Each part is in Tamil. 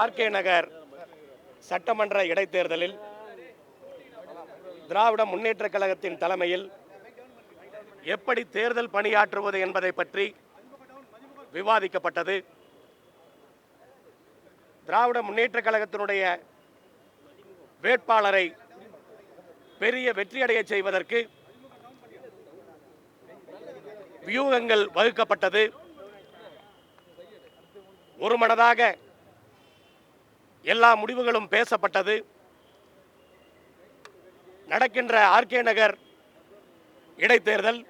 ஆர்கே நகர் சட்டமன்ற இடைத்தேர்தலில் திராவிட முன்னேற்றக் கழகத்தின் தலைமையில் எப்படி தேர்தல் பணியாற்றுவது என்பதை பற்றி விவாதிக்கப்பட்டது. திராவிட முன்னேற்றக் கழகத்தினுடைய வேட்பாளரை பெரிய வெற்றியடைய செய்வதற்கு வியூகங்கள் வகுக்கப்பட்டது. ஒருமனதாக எல்லா முடிவுகளும் பேசப்பட்டது. நடக்கின்ற ஆர்கே நகர் இடைத்தேர்தல்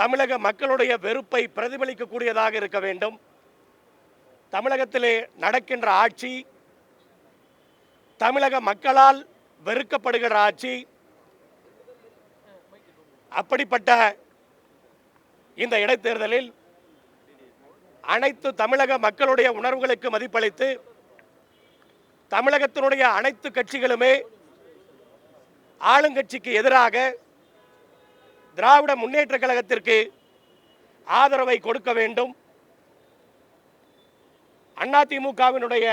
தமிழக மக்களுடைய வெறுப்பை பிரதிபலிக்கக்கூடியதாக இருக்க வேண்டும். தமிழகத்திலே நடக்கின்ற ஆட்சி தமிழக மக்களால் வெறுக்கப்படுகிற ஆட்சி அப்படிப்பட்ட இந்த இடைத்தேர்தலில் அனைத்து தமிழக மக்களுடைய உணர்வுகளுக்கு மதிப்பளித்து தமிழகத்தினுடைய அனைத்து கட்சிகளுமே ஆளுங்கட்சிக்கு எதிராக திராவிட முன்னேற்ற கழகத்திற்கு ஆதரவை கொடுக்க வேண்டும். அதிமுகவினுடைய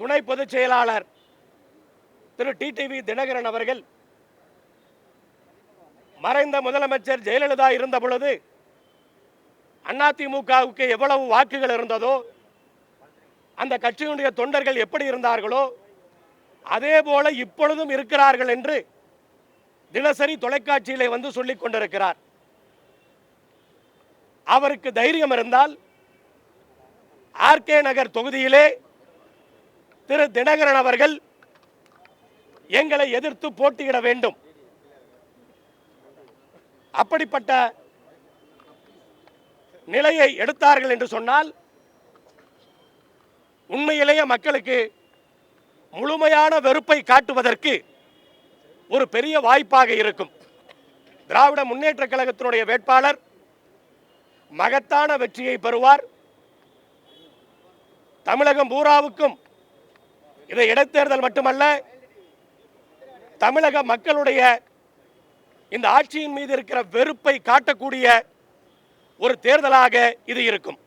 துணை பொதுச் செயலாளர் திரு டிடிவி தினகரன் அவர்கள் மறைந்த முதலமைச்சர் ஜெயலலிதா இருந்த பொழுது அதிமுகவுக்கு எவ்வளவு வாக்குகள் இருந்ததோ அந்த கட்சியினுடைய தொண்டர்கள் எப்படி இருந்தார்களோ அதே போல இப்பொழுதும் இருக்கிறார்கள் என்று தினசரி தொலைக்காட்சியிலே வந்து சொல்லிக் கொண்டிருக்கிறார். அவருக்கு தைரியம் இருந்தால் ஆர்கே நகர் தொகுதியிலே திரு தினகரன் அவர்கள் எங்களை எதிர்த்து போட்டியிட வேண்டும். அப்படிப்பட்ட நிலையை எடுத்தார்கள் என்று சொன்னால் உண்மையிலேயே மக்களுக்கு முழுமையான வெறுப்பை காட்டுவதற்கு ஒரு பெரிய வாய்ப்பாக இருக்கும். திராவிட முன்னேற்ற கழகத்தினுடைய வேட்பாளர் மகத்தான வெற்றியை பெறுவார். தமிழகம் பூராவுக்கும் இதை இடைத்தேர்தல் மட்டுமல்ல தமிழக மக்களுடைய இந்த ஆட்சியின் மீது இருக்கிற வெறுப்பை காட்டக்கூடிய ஒரு தேர்தலாக இது இருக்கும்.